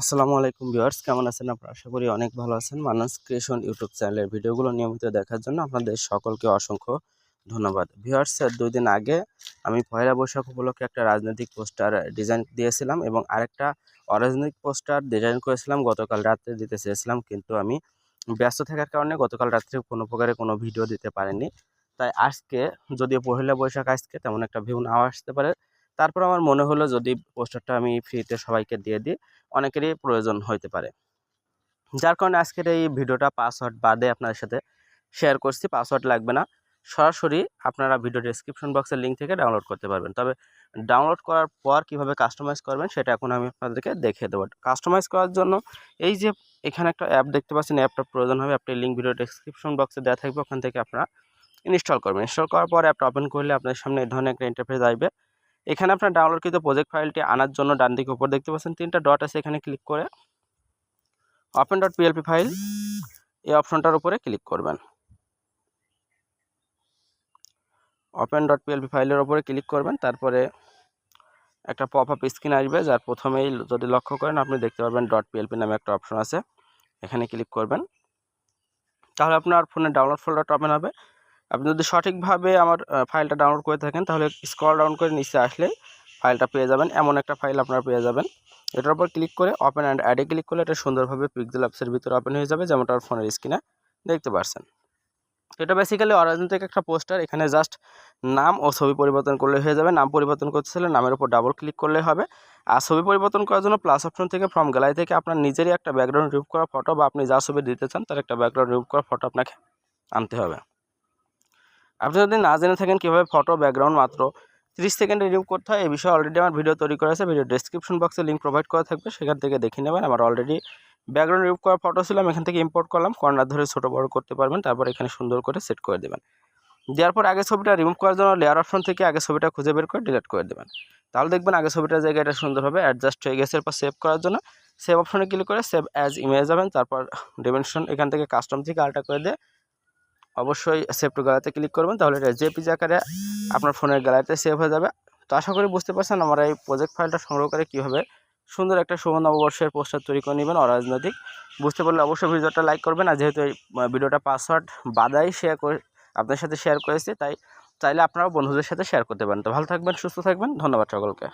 আসসালামু আলাইকুম ভিউয়ার্স, কেমন আছেন আপনারা? আশা করি অনেক ভালো আছেন। মানাস ক্রিয়েশন ইউটিউব চ্যানেলের ভিডিওগুলো নিয়মিত দেখার জন্য আপনাদের সকলকে অসংখ্য ধন্যবাদ। ভিউয়ার্স দুই দিন আগে আমি পয়লা বৈশাখ উপলক্ষে একটা রাজনৈতিক পোস্টার ডিজাইন দিয়েছিলাম এবং আরেকটা অরাজনৈতিক পোস্টার ডিজাইন করেছিলাম। গতকাল রাত্রে দিতে চেয়েছিলাম, কিন্তু আমি ব্যস্ত থাকার কারণে গতকাল রাত্রে কোনো প্রকারে কোনো ভিডিও দিতে পারিনি। তাই আজকে, যদিও পয়লা বৈশাখ আজকে, তেমন একটা ভিউ নাও আসতে পারে। তারপর আমার মনে হলো যদি পোস্টারটা আমি ফ্রিতে সবাইকে দিয়ে দিই, অনেকেরই প্রয়োজন হইতে পারে। যার কারণে আজকের এই ভিডিওটা পাসওয়ার্ড বাদে আপনাদের সাথে শেয়ার করছি, পাসওয়ার্ড লাগবে না। সরাসরি আপনারা ভিডিও ডিসক্রিপশন বক্সের লিঙ্ক থেকে ডাউনলোড করতে পারবেন। তবে ডাউনলোড করার পর কীভাবে কাস্টমাইজ করবেন সেটা এখন আমি আপনাদেরকে দেখিয়ে দেবো। কাস্টমাইজ করার জন্য এই যে এখানে একটা অ্যাপ দেখতে পাচ্ছেন অ্যাপটা প্রয়োজন হবে অ্যাপটির লিঙ্ক ভিডিও ডিসক্রিপশন বক্সে দেওয়া থাকবে, ওখান থেকে আপনারা ইনস্টল করবেন। ইনস্টল করার পর অ্যাপটা ওপেন করলে আপনার সামনে এই ধরনের একটা ইন্টারফেস আসবে। এখানে আপনার ডাউনলোডকৃত প্রজেক্ট ফাইলটি আনার জন্য ডান দিকে উপর দেখতে পাচ্ছেন, তিনটা ডট আছে এখানে ক্লিক করে ওপেন ডট পিএলপি ফাইল এই অপশনটার উপরে ক্লিক করবেন। ওপেন ডট পিএলপি ফাইলের উপরে ক্লিক করবেন, তারপরে একটা পপ আপ স্ক্রিন আসবে, যার প্রথমেই যদি লক্ষ্য করেন, আপনি দেখতে পাবেন ডট পিএলপি নামে একটা অপশন আছে, এখানে ক্লিক করবেন। তাহলে আপনার ফোনে ডাউনলোড ফোল্ডারটা ওপেন হবে। আপনি যদি সঠিকভাবে আমার ফাইলটা ডাউনলোড করে থাকেন, তাহলে স্ক্রল ডাউন করে নিচে আসলে ফাইলটা পেয়ে যাবেন। এমন একটা ফাইল আপনারা পেয়ে যাবেন। এটার উপর ক্লিক করে ওপেন অ্যান্ড অ্যাডে ক্লিক করলে এটা সুন্দরভাবে পিক্সেল অ্যাপসের ভিতরে ওপেন হয়ে যাবে, যেমনটা আমার ফোনের স্ক্রিনে দেখতে পারছেন। এটা বেসিক্যালি অরাজনৈতিক একটা পোস্টার এখানে জাস্ট নাম ও ছবি পরিবর্তন করলে হয়ে যাবে। নাম পরিবর্তন করতে চাইলে নামের উপর ডাবল ক্লিক করলে হবে। আর ছবি পরিবর্তন করার জন্য প্লাস অপশন থেকে ফ্রম গ্যালারি থেকে আপনার নিজেরই একটা ব্যাকগ্রাউন্ড রিমুভ করা ফটো বা আপনি যা ছবি দিতে চান, তার একটা ব্যাকগ্রাউন্ড রিমুভ করা ফটো আপনাকে আনতে হবে। আপনি যদি না জেনে থাকেন কীভাবে ফটো ব্যাকগ্রাউন্ড মাত্র তিরিশ সেকেন্ডে রিমুভ করতে হয়, এই বিষয়ে অলরেডি আমার ভিডিও তৈরি করা আছে। ভিডিও ডিসক্রিপশন বক্সে লিঙ্ক প্রোভাইড করা থাকবে, সেখান থেকে দেখে নেবেন। আমার অলরেডি ব্যাকগ্রাউন্ড রিমুভ করা ফটো ছিল, আমি এখান থেকে ইম্পোর্ট করলাম। কর্নার ধরে ছোটো বড় করতে পারবেন, তারপর এখানে সুন্দর করে সেট করে দেবেন। দেওয়ার পর আগে ছবিটা রিমুভ করার জন্য লেয়ার অপশন থেকে আগে ছবিটা খুঁজে বের করে ডিলিট করে দেবেন। তাহলে দেখবেন আগে ছবিটার জায়গায় এটা সুন্দরভাবে অ্যাডজাস্ট হয়ে গেছে, এরপর সেভ করার জন্য। সেভ অপশনে ক্লিক করে সেভ অ্যাজ ইমেজ যাবেন, তারপর ডিমেনশন এখান থেকে কাস্টম থেকে আলটা করে দিয়ে অবশ্যই সেভ টু গ্যালারিতে ক্লিক করবেন, তাহলে এটা জেপিজি আকারে আপনার ফোনের গ্যালারিতে সেভ হয়ে যাবে। তো আশা করি বুঝতে পারছেন আমার এই প্রজেক্ট ফাইলটা সংগ্রহ করে কীভাবে সুন্দর একটা শুভ নববর্ষের পোস্টার তৈরি করে নেবেন অরাজনৈতিক। বুঝতে পারলে অবশ্যই ভিডিওটা লাইক করবেন, আর যেহেতু এই ভিডিওটা পাসওয়ার্ড বাদাই শেয়ার করে আপনার সাথে শেয়ার করেছি, তাই চাইলে আপনারাও বন্ধুদের সাথে শেয়ার করতে পারেন। তো ভালো থাকবেন, সুস্থ থাকবেন, ধন্যবাদ সকলকে।